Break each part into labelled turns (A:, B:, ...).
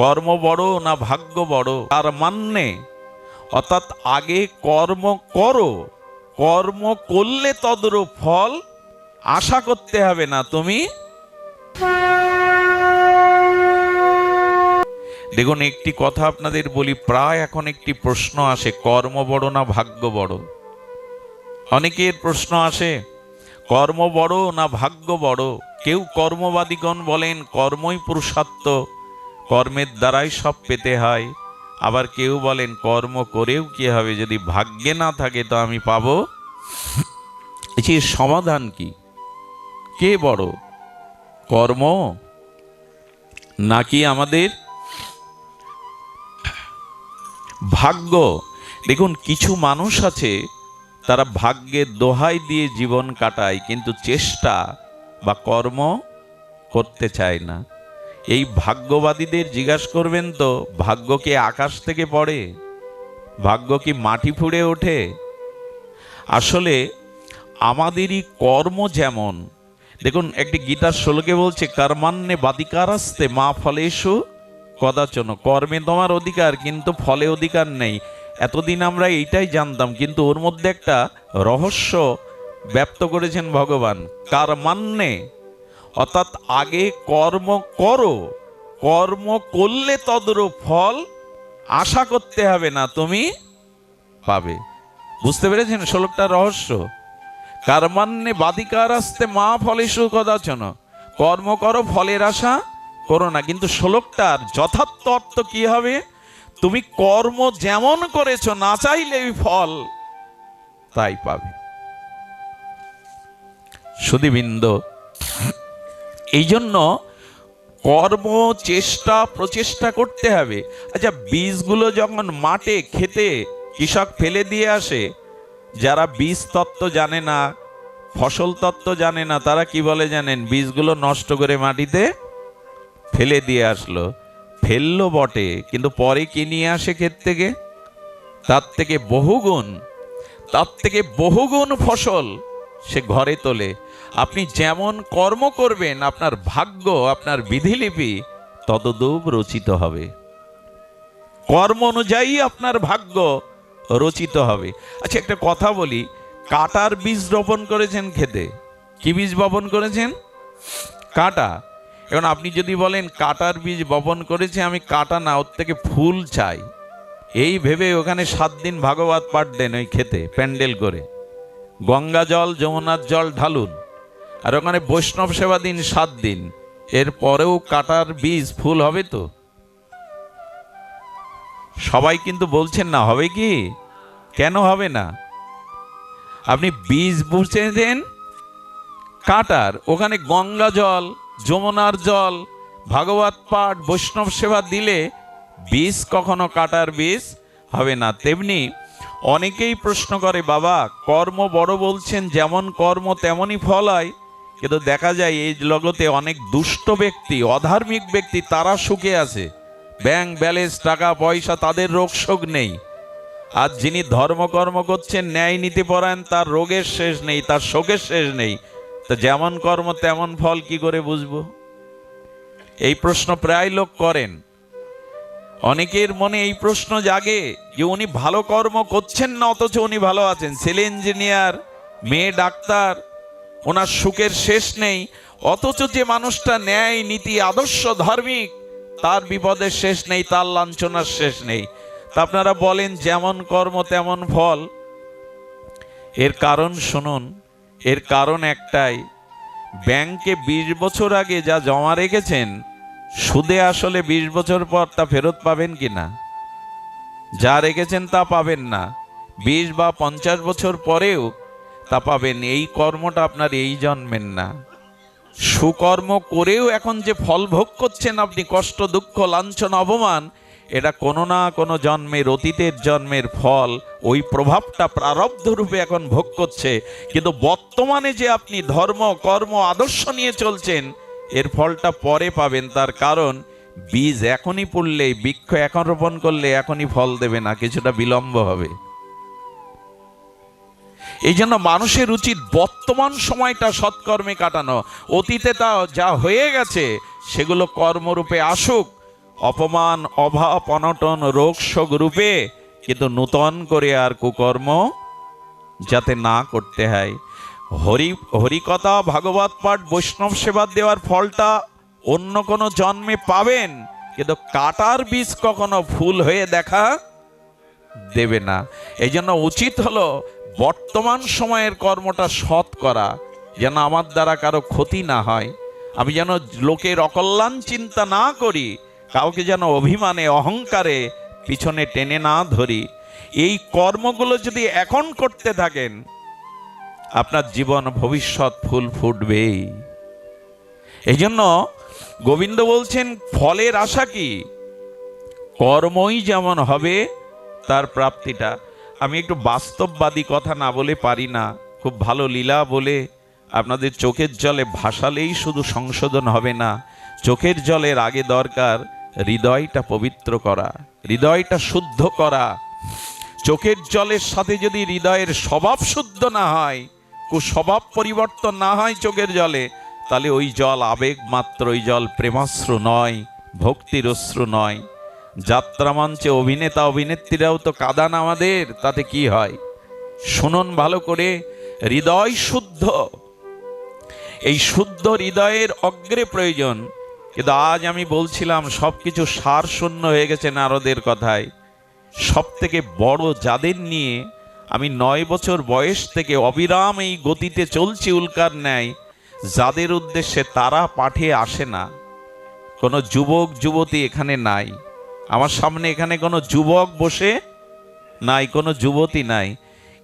A: কর্ম বড় না ভাগ্য বড়? তার মান্যে অর্থাৎ আগে কর্ম করো, কর্ম করলে তদরূপ ফল আশা করতে হবে না তুমি? দেখুন, একটি কথা আপনাদের বলি, প্রায় এখন একটি প্রশ্ন আসে, কর্ম বড় না ভাগ্য বড়? অনেকের প্রশ্ন আসে, কর্ম বড় না ভাগ্য বড়? কেউ কর্মবাদীগণ বলেন, কর্মই পুরুষার্থ। কর্মের দ্বারাই সব পেতে হয়। আবার কেউ বলেন, কর্ম করেও কি হবে? যদি ভাগ্যে না থাকে, তো আমি পাবো? এর সমাধান কি? কে বড়? কর্ম? নাকি আমাদের ভাগ্য? দেখুন, কিছু মানুষ আছে, তারা ভাগ্যের দোহাই দিয়ে জীবন কাটায়, কিন্তু চেষ্টা বা কর্ম করতে চায় না। এই ভাগ্যবাদীদের জিজ্ঞাসা করবেন তো, ভাগ্য কি আকাশ থেকে পড়ে? ভাগ্য কি মাটি ফুঁড়ে ওঠে? আসলে আমাদেরই কর্ম যেমন। দেখুন, একটি গীতার শ্লোকে বলছে, কর্মান্নে বাদিকারাস্তে মা ফলে ফলেশু কদাচন। কর্মে তোমার অধিকার, কিন্তু ফলে অধিকার নেই। এতদিন আমরা এইটাই জানতাম, কিন্তু ওর মধ্যে একটা রহস্য ব্যক্ত করেছেন ভগবান। কর্মান্নে অর্থাৎ আগে কর্ম করো, কর্ম করলে তদরূপ ফল আশা করতে হবে না, তুমি পাবে। বুঝতে পেরেছেন শ্লোকটা রহস্য? কর্মান্নে বাদিকার আসতে মা ফলে কদাচন, কর্ম করো ফলের আশা করো না। কিন্তু শ্লোকটার যথার্থ অর্থ কি হবে? তুমি কর্ম যেমন করেছ, না চাইলেই ফল তাই পাবে। সুদীবৃন্দ এই জন্য কর্ম, চেষ্টা, প্রচেষ্টা করতে হবে। আচ্ছা বীজগুলো যখন মাঠে খেতে কৃষক ফেলে দিয়ে আসে, যারা বীজ তত্ত্ব জানে না, ফসল তত্ত্ব জানে না, তারা কি বলে জানেন? বীজগুলো নষ্ট করে মাটিতে ফেলে দিয়ে আসলো। ফেলল বটে, কিন্তু পরে কি নিয়ে আসে ক্ষেত থেকে? তার থেকে বহুগুণ, তার থেকে বহুগুণ ফসল সে ঘরে তোলে। আপনি যেমন কর্ম করবেন, আপনার ভাগ্য, আপনার বিধিলিপি ততদূপ রচিত হবে। কর্ম অনুযায়ী আপনার ভাগ্য রচিত হবে। আচ্ছা একটা কথা বলি। কাটার বীজ রোপণ করেছেন খেতে কি বীজ বপন করেছেন? কাটা। এখন আপনি যদি বলেন, কাটার বীজ বপন করেছে, আমি কাটা না, ওর থেকে ফুল চাই। এই ভেবে ওখানে সাত দিন ভাগবত পাঠ দেন ওই খেতে প্যান্ডেল করে। গঙ্গা জল, যমুনার জল ঢালুন। আর ওখানে বৈষ্ণব সেবা দিন সাত দিন। এর পরেও কাটার বীজ ফুল হবে তো? সবাই কিন্তু বলছেন না, হবে কি? কেন হবে না? আপনি বীজ বুঝে দেন, কাটার, ওখানে গঙ্গা জল, যমুনার জল, ভাগবত পাঠ, বৈষ্ণব সেবা দিলে বীজ কখনো কাটার বীজ হবে না। তেমনি অনেকেই প্রশ্ন করে, বাবা, কর্ম বড় বলছেন, যেমন কর্ম তেমনই ফল হয়। কিন্তু দেখা যায় এই জগতে অনেক দুষ্ট ব্যক্তি, অধার্মিক ব্যক্তি, তারা সুখে আছে। ব্যাংক ব্যালেন্স, টাকা পয়সা, তাদের রোগ শোক নেই। আর যিনি ধর্মকর্ম করছেন, ন্যায় নীতি পরায়ণ, তার রোগের শেষ নেই, তার শোকের শেষ নেই। তো যেমন কর্ম, তেমন ফল কি করে বুঝব? এই প্রশ্ন প্রায় লোক করেন। অনেকের মনে এই প্রশ্ন জাগে যে উনি ভালো কর্ম করছেন না, অথচ উনি ভালো আছেন। ছেলে ইঞ্জিনিয়ার, মেয়ে ডাক্তার ওনার সুখের শেষ নেই, অথচ যে মানুষটা ন্যায়, নীতি, আদর্শ, ধার্মিক, তার বিপদের শেষ নেই, তার লাঞ্ছনার শেষ নেই। তা আপনারা বলেন, যেমন কর্ম, তেমন ফল। এর কারণ শুনুন, এর কারণ একটাই, ব্যাংকে বিশ বছর আগে যা জমা রেখেছেন, সুদে আসলে বিশ বছর পর তা ফেরত পাবেন কি না? যা রেখেছেন তা পাবেন না। বিশ বা পঞ্চাশ বছর পরেও তা পাবেন, এই কর্মটা আপনার এই জন্মের না। সুকর্ম করেও এখন যে ফল ভোগ করছেন আপনি, কষ্ট, দুঃখ, লাঞ্ছন, অপমান, এটা কোনো না কোনো জন্মের, অতীতের জন্মের ফল, ওই প্রভাবটা প্রারব্ধ রূপে এখন ভোগ করছে। কিন্তু বর্তমানে যে আপনি ধর্ম, কর্ম, আদর্শ নিয়ে চলছেন, এর ফলটা পরে পাবেন। তার কারণ, বীজ এখনই পড়লে, বৃক্ষ এখন রোপণ করলে এখনই ফল দেবে না, কিছুটা বিলম্ব হবে। এই জন্য মানুষের উচিত বর্তমান সময়টা সৎকর্মে কাটানো। অতীতে তা যা হয়ে গেছে, সেগুলো কর্মরূপে আসুক। অপমান, অভাব, অনটন, রোগ, শোক রূপে কিন্তু নূতন করে আর কুকর্ম যাতে না করতে হয়। হরি, হরিকথা, ভাগবত পাঠ, বৈষ্ণব সেবা দেওয়ার ফলটা অন্য কোনো জন্মে পাবেন, কিন্তু কাটার বীজ কখনো ফুল হয়ে দেখা দেবে না। এই জন্য উচিত হলো বর্তমান সময়ের কর্মটা সৎ করা, যেন আমার দ্বারা কারও ক্ষতি না হয়। আমি যেন লোকের অকল্যাণ চিন্তা না করি, কাউকে যেন অভিমানে, অহংকারে পিছনে টেনে না ধরি। এই কর্মগুলো যদি এখন করতে থাকেন, আপনার জীবন, ভবিষ্যৎ ফুল ফুটবেই। এই জন্য গোবিন্দ বলছেন, ফলের আশা কি? কর্মই যেমন হবে, তার প্রাপ্তিটা। আমি একটু বাস্তববাদী কথা না বলে পারি না। খুব ভালো লীলা বলে আপনাদের চোখের জলে ভাসালেই শুধু সংশোধন হবে না। চোখের জলের আগে দরকার হৃদয়টা পবিত্র করা, হৃদয়টা শুদ্ধ করা। চোখের জলের সাথে যদি হৃদয়ের স্বভাব শুদ্ধ না হয়, কুস্বভাব পরিবর্তন না হয় চোখের জলে, তাহলে ওই জল আবেগ মাত্র ওই জল, প্রেমাশ্রু নয়, ভক্তির অশ্রু নয়। যাত্রা মঞ্চে অভিনেতা অভিনেত্রীরাও তো কাদান আমাদের, তাতে কি হয়? শুনুন ভালো করে, হৃদয় শুদ্ধ। এই শুদ্ধ হৃদয়ের অগ্রে প্রয়োজন। কিন্তু আজ আমি বলছিলাম সব কিছু সার শূন্য হয়ে গেছে নারদের কথায়। সব থেকে বড় যাদের নিয়ে আমি নয় বছর বয়স থেকে অবিরাম এই গতিতে চলছি উল্কার ন্যায়, যাদের উদ্দেশ্যে তারা পাঠে আসে না। কোনো যুবক, যুবতী এখানে নাই। আমার সামনে এখানে কোনো যুবক বসে নাই, কোনো যুবতী নাই।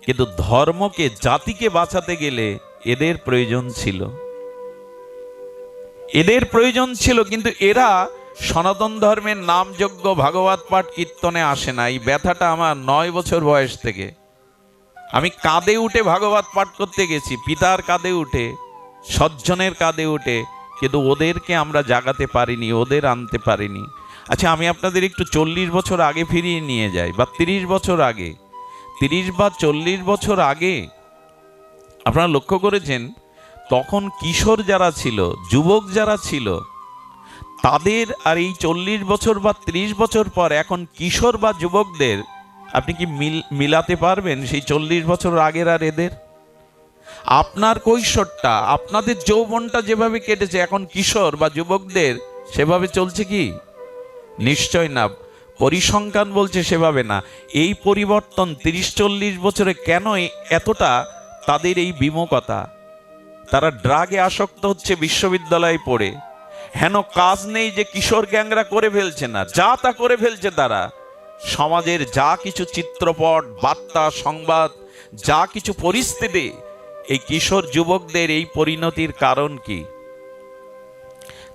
A: কিন্তু ধর্মকে, জাতিকে বাঁচাতে গেলে এদের প্রয়োজন ছিল। এদের প্রয়োজন ছিল, কিন্তু এরা সনাতন ধর্মের নামযোগ্য ভাগবত পাঠ কীর্তনে আসে না। এই ব্যথাটা আমার নয় বছর বয়স থেকে। আমি কাঁধে উঠে ভাগবত পাঠ করতে গেছি, পিতার কাঁধে উঠে, সজ্জনের কাঁদে উঠে, কিন্তু ওদেরকে আমরা জাগাতে পারিনি, ওদের আনতে পারিনি। আচ্ছা আমি আপনাদের একটু চল্লিশ বছর আগে ফিরিয়ে নিয়ে যাই, বা তিরিশ বছর আগে। তিরিশ বা চল্লিশ বছর আগে আপনারা লক্ষ্য করেছেন, তখন কিশোর যারা ছিল, যুবক যারা ছিল, তাদের আর এই চল্লিশ বছর বা ত্রিশ বছর পর এখন কিশোর বা যুবকদের, আপনি কি মিল, মিলাতে পারবেন সেই চল্লিশ বছর আগের আর এদের? আপনার কৈশোরটা, আপনাদের যৌবনটা যেভাবে কেটেছে, এখন কিশোর বা যুবকদের সেভাবে চলছে কি? নিশ্চয় না। পরিসংখ্যান বলছে সেভাবে না। এই পরিবর্তন তিরিশ চল্লিশ বছরে কেন এতটা তাদের এই বিমুখতা? তারা ড্রাগে আসক্ত হচ্ছে বিশ্ববিদ্যালয়ে পড়ে। হেন কাজ নেই যে কিশোর গ্যাংরা করে ফেলছে না, যা তা করে ফেলছে তারা। সমাজের যা কিছু চিত্রপট, বার্তা, সংবাদ, যা কিছু পরিস্থিতি, এই কিশোর যুবকদের এই পরিণতির কারণ কি?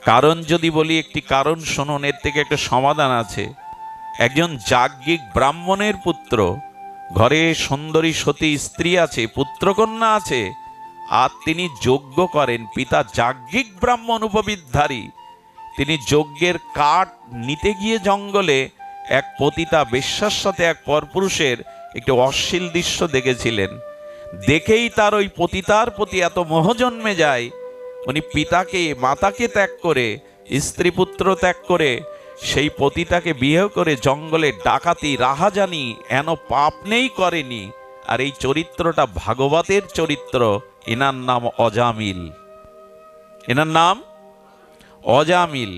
A: কারণ যদি বলি, একটি কারণ শুনুন, এর থেকে একটা সমাধান আছে। একজন যাজ্ঞিক ব্রাহ্মণের পুত্র, ঘরে সুন্দরী সতী স্ত্রী আছে, পুত্রকন্যা আছে, আর তিনি যজ্ঞ করেন, পিতা যাজ্ঞিক ব্রাহ্মণ উপবিদ্ধারী। তিনি যজ্ঞের কাঠ নিতে গিয়ে জঙ্গলে এক পতিতা বেশ্যার সাথে এক পরপুরুষের একটি অশ্লীল দৃশ্য দেখেছিলেন। দেখেই তার ওই পতিতার প্রতি এত মোহ জন্মে যায় উনি পিতাকে, মাতাকে ত্যাগ করে, স্ত্রী পুত্র ত্যাগ করে, সেই পতিতাকে বিয়ে করে জঙ্গলে ডাকাতি, রাহাজানি, এন পাপ নেই করেনি। আর এই চরিত্রটা ভাগবতের চরিত্র। এনার নাম অজামিল। এনার নাম অজামিল।